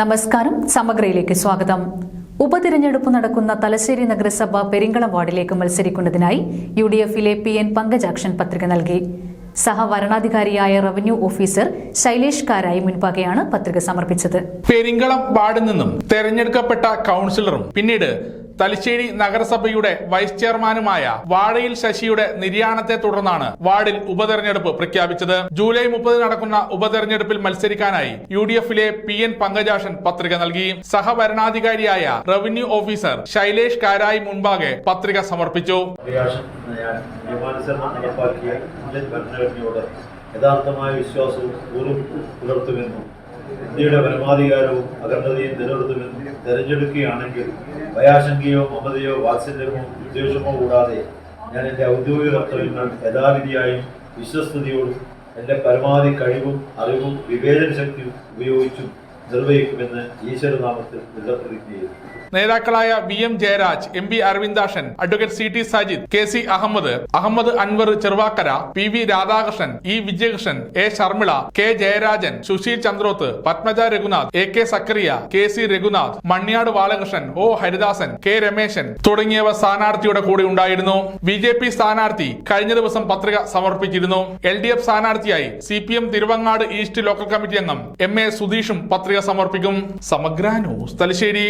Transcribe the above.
നമസ്കാരം. സമഗ്രയിലേക്ക് സ്വാഗതം. ഉപതിരഞ്ഞെടുപ്പ് നടക്കുന്ന തലശ്ശേരി നഗരസഭ പെരിങ്കളം വാർഡിലേക്ക് മത്സരിക്കുന്നതിനായി യു ഡി എഫിലെ പി എൻ പങ്കജാക്ഷൻ പത്രിക നൽകി. സഹവരണാധികാരിയായ റവന്യൂ ഓഫീസർ ശൈലേഷ് കാരായി മുൻപാകെയാണ് പത്രിക സമർപ്പിച്ചത്. പെരിങ്കളം വാർഡിൽ നിന്നും തെരഞ്ഞെടുക്കപ്പെട്ട കൗൺസിലറും പിന്നീട് തലശ്ശേരി നഗരസഭയുടെ വൈസ് ചെയർമാനുമായ വാഴയിൽ ശശിയുടെ നിര്യാണത്തെ തുടർന്നാണ് വാർഡിൽ ഉപതെരഞ്ഞെടുപ്പ് പ്രഖ്യാപിച്ചത്. ജൂലൈ മുപ്പത് നടക്കുന്ന ഉപതെരഞ്ഞെടുപ്പിൽ മത്സരിക്കാനായി യു ഡി എഫിലെ പി എൻ പങ്കജാഷൻ പത്രിക നൽകി. സഹഭരണാധികാരിയായ റവന്യൂ ഓഫീസർ ശൈലേഷ് കാരായി മുൻപാകെ പത്രിക സമർപ്പിച്ചു. യഥാർത്ഥമായ വിശ്വാസവും പുലർത്തുമെന്നും ഇന്ത്യയുടെ പരമാധികാരവും അഖണ്ഡതയും നിലനിർത്തുമെന്ന് തെരഞ്ഞെടുക്കുകയാണെങ്കിൽ ഭയാശങ്കയോ മമതയോ വാത്സല്യമോ ഉദ്ദേശമോ കൂടാതെ ഞാൻ എന്റെ ഔദ്യോഗിക കർത്തവ്യങ്ങൾ യഥാവിധിയായും വിശ്വസ്തയോടും എന്റെ പരമാവധി കഴിവും അറിവും വിവേചന ശക്തിയും ഉപയോഗിച്ചും നിർവഹിക്കുമെന്ന് ഈശ്വരനാമത്തിൽ നേതാക്കളായ V M Jayaraj M P Aravindakshan advocate C T Sajid K C Ahammed Ahammed Anwar Cheruvakkara P V Radhakrishnan E Vijayakrishnan A Sharmila K Jayarajan Susheel Chandroth Padmaja Raghunath A K Zakariya K C Raghunath Manniyad Balakrishnan O Haridasan K Rameshan തുടങ്ങിയവ സ്ഥാനാർത്ഥിയുടെ കൂടെ ഉണ്ടായിരുന്നു. B J P സ്ഥാനാർത്ഥി കഴിഞ്ഞ ദിവസം പത്രിക സമർപ്പിച്ചിരുന്നു. L D F സ്ഥാനാർത്ഥിയായി C P M Thiruvangad east local committee അംഗം എം എ സുധീഷും സമർപ്പിക്കും. സമഗ്ര ന്യൂസ് തലശ്ശേരി